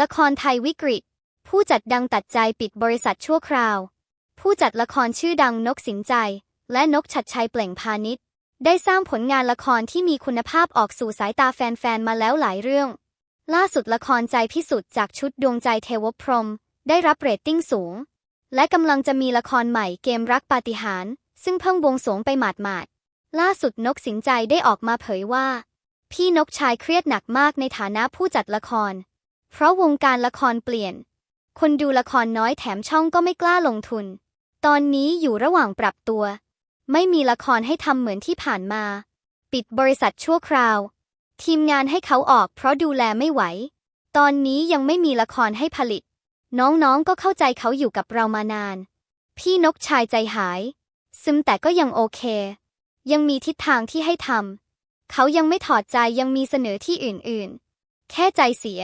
ละครไทยวิกฤต ผู้จัดดังตัดใจปิดบริษัทชั่วคราว ผู้จัดละครชื่อดังนกสินใจ และนกชัดชัยเปล่งพาณิชย์ได้สร้างผลงานละครที่มีคุณภาพออกสู่สายตาแฟนๆ มาแล้วหลายเรื่อง ล่าสุดละครใจพิสุทธิ์จากชุดดวงใจเทวพรหมได้รับเรตติ้งสูง และกำลังจะมีละครใหม่เกมรักปาฏิหาริย์ซึ่งเพิ่งบวงสวงไปหมาดๆ ล่าสุดนกสินใจได้ออกมาเผยว่า พี่นกชายเครียดหนักมากในฐานะผู้จัดละคร เพราะวงการละครเปลี่ยน คนดูละครน้อยแถมช่องก็ไม่กล้าลงทุน ตอนนี้อยู่ระหว่างปรับตัว ไม่มีละครให้ทำเหมือนที่ผ่านมา ปิดบริษัทชั่วคราว ทีมงานให้เขาออกเพราะดูแลไม่ไหว ตอนนี้ยังไม่มีละครให้ผลิต น้องๆก็เข้าใจเขาอยู่กับเรามานาน พี่นกชายใจหาย ซึมแต่ก็ยังโอเค ยังมีทิศทางที่ให้ทำเขายังไม่ถอดใจยังมีเสนอที่อื่นๆ แค่ใจเสีย